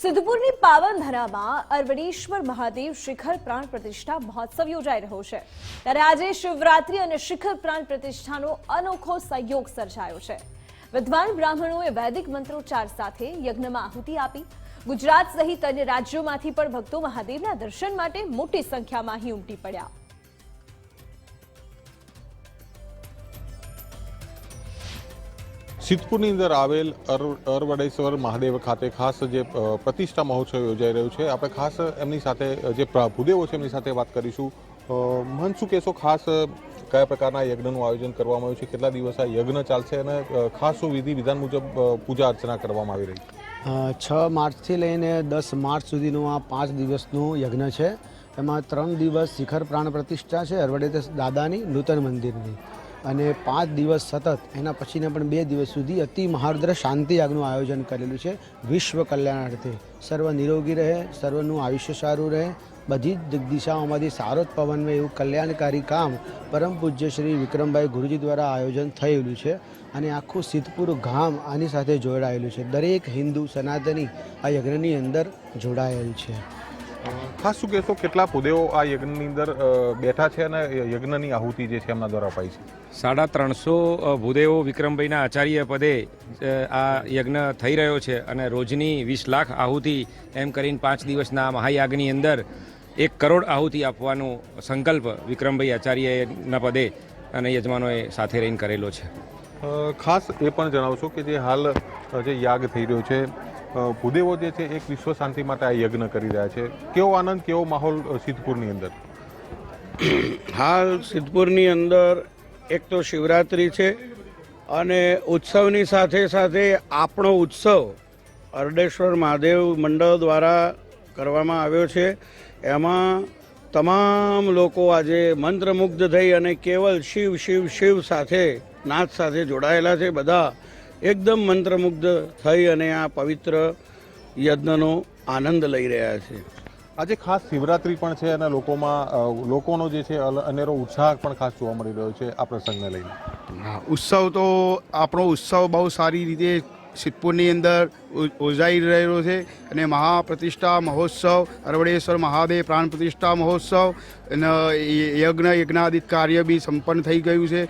સિદ્ધપુરની પાવનધરામાં અરવડેશ્વર મહાદેવ શિખર પ્રાણ પ્રતિષ્ઠા મહોત્સવ યોજાઈ રહ્યો છે. ત્યારે આજે શિવરાત્રી અને શિખર પ્રાણ પ્રતિષ્ઠાનો અનોખો સંયોગ સર્જાયો છે. વિદ્વાન બ્રાહ્મણોએ વૈદિક મંત્રોચ્ચાર સાથે યજ્ઞમાં આહુતિ આપી. ગુજરાત સહિત અન્ય રાજ્યોમાંથી પણ ભક્તો મહાદેવના દર્શન માટે મોટી સંખ્યામાં અહીં ઉમટી પડ્યા. સિદ્ધપુરની અંદર આવેલ અર- અરવડેશ્વર મહાદેવ ખાતે ખાસ જે પ્રતિષ્ઠા મહોત્સવ યોજાઈ રહ્યો છે. આપણે ખાસ એમની સાથે જે ભૂદેવો છે એમની સાથે વાત કરીશું. મન શું કહેશો ખાસ કયા પ્રકારના યજ્ઞનું આયોજન કરવામાં આવ્યું છે? કેટલા દિવસ આ યજ્ઞ ચાલશે અને ખાસ શું વિધિ વિધાન મુજબ પૂજા અર્ચના કરવામાં આવી રહી છ માર્ચથી લઈને દસ માર્ચ સુધીનું આ પાંચ દિવસનું યજ્ઞ છે. એમાં ત્રણ દિવસ શિખર પ્રાણ પ્રતિષ્ઠા છે અરવડે દાદાની, નૂતન મંદિરની. અને પાંચ દિવસ સતત, એના પછીના પણ બે દિવસ સુધી અતિ મહારુદ્ર શાંતિ યાગનું આયોજન કરેલું છે. વિશ્વ કલ્યાણાર્થે સર્વ નિરોગી રહે, સર્વનું આયુષ્ય સારું રહે. બધી જ દિશાઓમાંથી સારો જ પવનવે એવું કલ્યાણકારી કામ પરમ પૂજ્ય શ્રી વિક્રમભાઈ ગુરુજી દ્વારા આયોજન થયેલું છે અને આખું સિદ્ધપુર ગામ આની સાથે જોડાયેલું છે. દરેક હિન્દુ સનાતની આ યજ્ઞની અંદર જોડાયેલ છે. ખાસ શું કહેશો કેટલા પુદેવો આ યજ્ઞની અંદર બેઠા છે અને યજ્ઞની આહુતિ જે છે એમના દ્વારા અપાઈ છે? સાડા ત્રણસો ભૂદેવો વિક્રમભાઈના આચાર્ય પદે આ યજ્ઞ થઈ રહ્યો છે અને રોજની વીસ લાખ આહુતિ એમ કરીને પાંચ દિવસના મહાયાગની અંદર એક કરોડ આહુતિ આપવાનો સંકલ્પ વિક્રમભાઈ આચાર્યના પદે અને યજમાનોએ સાથે રહીને કરેલો છે. ખાસ એ પણ જણાવશો કે જે હાલ જે યાગ થઈ રહ્યો છે ભૂદેવો જે છે, એક વિશ્વ શાંતિ માટે આ યજ્ઞ કરી રહ્યા છે. કેવો આનંદ, કેવો માહોલ સિદ્ધપુરની અંદર? હાલ સિદ્ધપુરની અંદર એક તો શિવરાત્રિ છે અને ઉત્સવની સાથે સાથે આપણો ઉત્સવ અરડેશ્વર મહાદેવ મંડળ દ્વારા કરવામાં આવ્યો છે. એમાં તમામ લોકો આજે મંત્રમુગ્ધ થઈ અને કેવલ શિવ શિવ શિવ સાથે નાથ સાથે જોડાયેલા છે. બધા એકદમ મંત્રમુગ્ધ થઈ અને આ પવિત્ર યજ્ઞનો આનંદ લઈ રહ્યા છે. આજે ખાસ શિવરાત્રી પણ છે અને લોકોમાં લોકોનો જે છે અલ- અનેરો ઉત્સાહ પણ ખાસ જોવા મળી રહ્યો છે આ પ્રસંગને લઈને. હા, ઉત્સવ તો આપણો ઉત્સવ બહુ સારી રીતે સિદ્ધપુરની અંદર ઉજવાઈ રહ્યો છે અને મહાપ્રતિષ્ઠા મહોત્સવ અરવડેશ્વર મહાદેવ પ્રાણ પ્રતિષ્ઠા મહોત્સવ અને યજ્ઞ યજ્ઞાદિત કાર્ય બી સંપન્ન થઈ ગયું છે.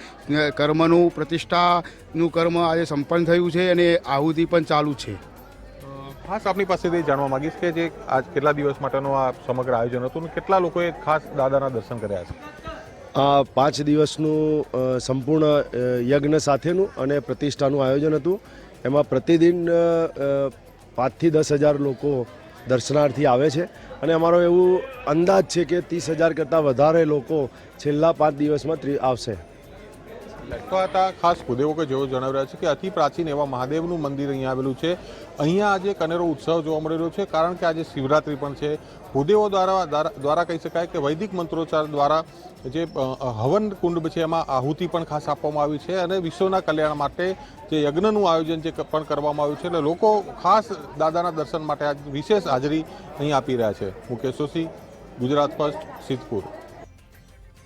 કર્મનું પ્રતિષ્ઠાનું કર્મ આજે સંપન્ન થયું છે અને આહુતિ પણ ચાલુ છે. ખાસ આપની પાસેથી જાણવા માગીશ કે જે આજ કેટલા દિવસ માટેનું આ સમગ્ર આયોજન હતું અને કેટલા લોકોએ ખાસ દાદાના દર્શન કર્યા છે? આ પાંચ દિવસનું સંપૂર્ણ યજ્ઞ સાથેનું અને પ્રતિષ્ઠાનું આયોજન હતું. એમાં પ્રતિદિન પાંચથી દસ હજાર લોકો દર્શનાર્થી આવે છે. અને અમારો એવું અંદાજ છે કે ત્રીસ હજાર કરતાં વધારે લોકો છેલ્લા પાંચ દિવસમાં આવશે. તો હતા. ખાસ ભૂદેવો કે જેઓ જણાવી રહ્યા છે કે અતિ પ્રાચીન એવા મહાદેવનું મંદિર અહીંયા આવેલું છે. અહીંયા આજે કનેરો ઉત્સવ જોવા મળી રહ્યો છે, કારણ કે આજે શિવરાત્રી પણ છે. ભૂદેવો દ્વારા દ્વારા- કહી શકાય કે વૈદિક મંત્રોચ્ચાર દ્વારા જે હવન કુંડ છે, એમાં આહુતિ પણ ખાસ આપવામાં આવી છે અને વિશ્વના કલ્યાણ માટે જે યજ્ઞનું આયોજન જે પણ કરવામાં આવ્યું છે. એટલે લોકો ખાસ દાદાના દર્શન માટે વિશેષ હાજરી અહીં આપી રહ્યા છે. મુકેશ જોશી, ગુજરાત ફર્સ્ટ, સિદ્ધપુર.